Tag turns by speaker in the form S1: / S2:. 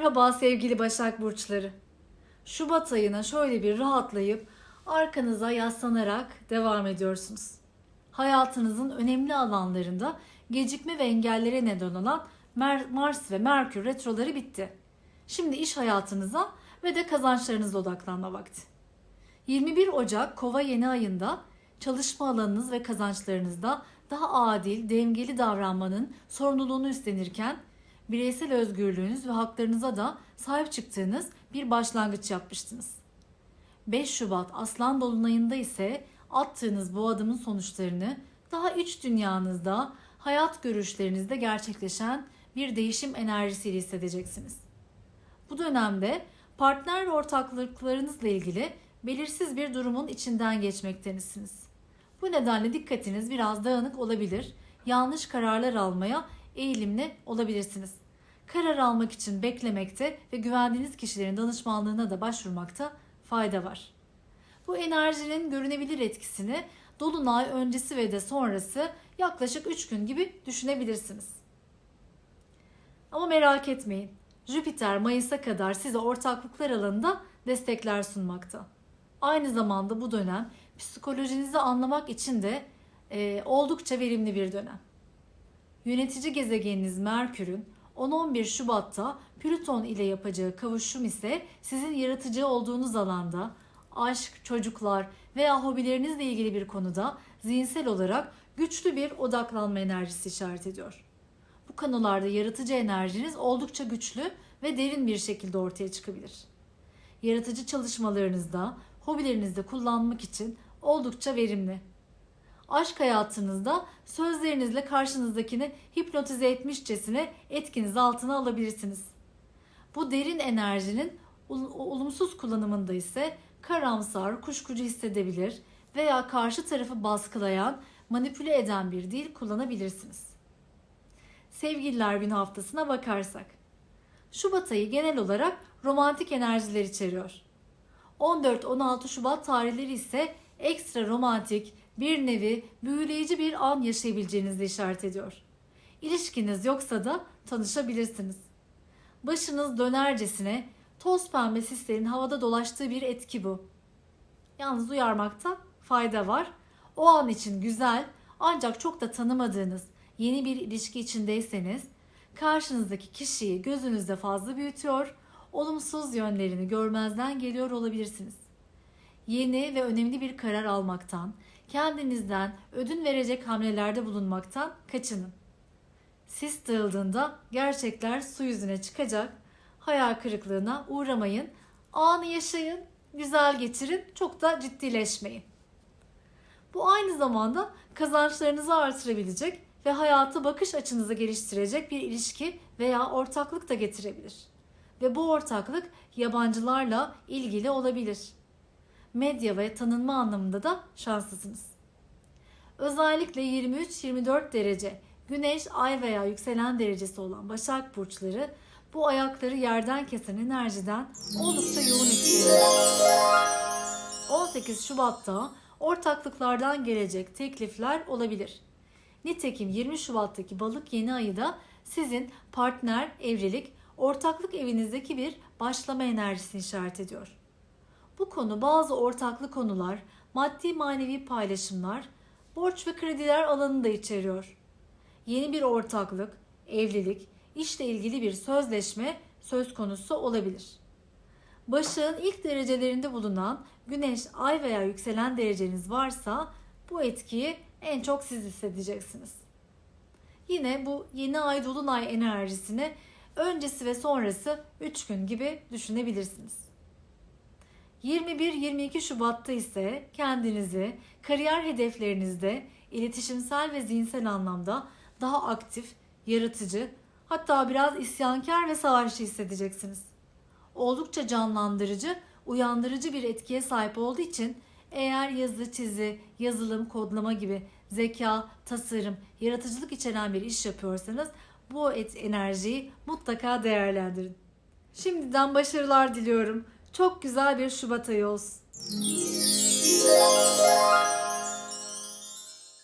S1: Merhaba sevgili Başak Burçları. Şubat ayına şöyle bir rahatlayıp arkanıza yaslanarak devam ediyorsunuz. Hayatınızın önemli alanlarında gecikme ve engellere neden olan Mars ve Merkür retroları bitti. Şimdi iş hayatınıza ve de kazançlarınıza odaklanma vakti. 21 Ocak Kova yeni ayında çalışma alanınız ve kazançlarınızda daha adil, dengeli davranmanın sorumluluğunu üstlenirken bireysel özgürlüğünüz ve haklarınıza da sahip çıktığınız bir başlangıç yapmıştınız. 5 Şubat Aslan Dolunay'ında ise attığınız bu adımın sonuçlarını daha iç dünyanızda, hayat görüşlerinizde gerçekleşen bir değişim enerjisiyle hissedeceksiniz. Bu dönemde partner ve ortaklıklarınızla ilgili belirsiz bir durumun içinden geçmektenisiniz. Bu nedenle dikkatiniz biraz dağınık olabilir, yanlış kararlar almaya eğilimli olabilirsiniz. Karar almak için beklemekte ve güvendiğiniz kişilerin danışmanlığına da başvurmakta fayda var. Bu enerjinin görünebilir etkisini dolunay öncesi ve de sonrası yaklaşık 3 gün gibi düşünebilirsiniz. Ama merak etmeyin. Jüpiter Mayıs'a kadar size ortaklıklar alanında destekler sunmakta. Aynı zamanda bu dönem psikolojinizi anlamak için de e, oldukça verimli bir dönem. Yönetici gezegeniniz Merkür'ün 10-11 Şubat'ta Plüton ile yapacağı kavuşum ise sizin yaratıcı olduğunuz alanda aşk, çocuklar veya hobilerinizle ilgili bir konuda zihinsel olarak güçlü bir odaklanma enerjisi işaret ediyor. Bu konularda yaratıcı enerjiniz oldukça güçlü ve derin bir şekilde ortaya çıkabilir. Yaratıcı çalışmalarınızda, hobilerinizde kullanmak için oldukça verimli. Aşk hayatınızda sözlerinizle karşınızdakini hipnotize etmişçesine etkiniz altına alabilirsiniz. Bu derin enerjinin ol- olumsuz kullanımında ise karamsar, kuşkucu hissedebilir veya karşı tarafı baskılayan, manipüle eden bir dil kullanabilirsiniz. Sevgililer günü haftasına bakarsak. Şubat ayı genel olarak romantik enerjiler içeriyor. 14-16 Şubat tarihleri ise ekstra romantik, bir nevi büyüleyici bir an yaşayabileceğinizi işaret ediyor. İlişkiniz yoksa da tanışabilirsiniz. Başınız dönercesine toz pembe sislerin havada dolaştığı bir etki bu. Yalnız uyarmakta fayda var. O an için güzel ancak çok da tanımadığınız yeni bir ilişki içindeyseniz karşınızdaki kişiyi gözünüzde fazla büyütüyor, olumsuz yönlerini görmezden geliyor olabilirsiniz. Yeni ve önemli bir karar almaktan, kendinizden ödün verecek hamlelerde bulunmaktan kaçının. Sis dağıldığında gerçekler su yüzüne çıkacak. Hayal kırıklığına uğramayın. Anı yaşayın, güzel geçirin, çok da ciddileşmeyin. Bu aynı zamanda kazançlarınızı artırabilecek ve hayata bakış açınızı geliştirecek bir ilişki veya ortaklık da getirebilir. Ve bu ortaklık yabancılarla ilgili olabilir. Medya ve tanınma anlamında da şanslısınız. Özellikle 23-24 derece Güneş, Ay veya yükselen derecesi olan Başak burçları bu ayakları yerden kesen enerjiden oldukça yoğun etkileniyor. 18 Şubat'ta ortaklıklardan gelecek teklifler olabilir. Nitekim 20 Şubat'taki balık yeni ayı da sizin partner, evlilik, ortaklık evinizdeki bir başlama enerjisini işaret ediyor. Bu konu bazı ortaklı konular, maddi manevi paylaşımlar, borç ve krediler alanını da içeriyor. Yeni bir ortaklık, evlilik, işle ilgili bir sözleşme söz konusu olabilir. Başağın ilk derecelerinde bulunan güneş, ay veya yükselen dereceniz varsa bu etkiyi en çok siz hissedeceksiniz. Yine bu yeni ay dolunay enerjisini öncesi ve sonrası 3 gün gibi düşünebilirsiniz. 21-22 Şubat'ta ise kendinizi kariyer hedeflerinizde iletişimsel ve zihinsel anlamda daha aktif, yaratıcı, hatta biraz isyankar ve savaşçı hissedeceksiniz. Oldukça canlandırıcı, uyandırıcı bir etkiye sahip olduğu için eğer yazı, çizi, yazılım, kodlama gibi zeka, tasarım, yaratıcılık içeren bir iş yapıyorsanız bu et enerjiyi mutlaka değerlendirin. Şimdiden başarılar diliyorum. Çok güzel bir Şubat ayı olsun.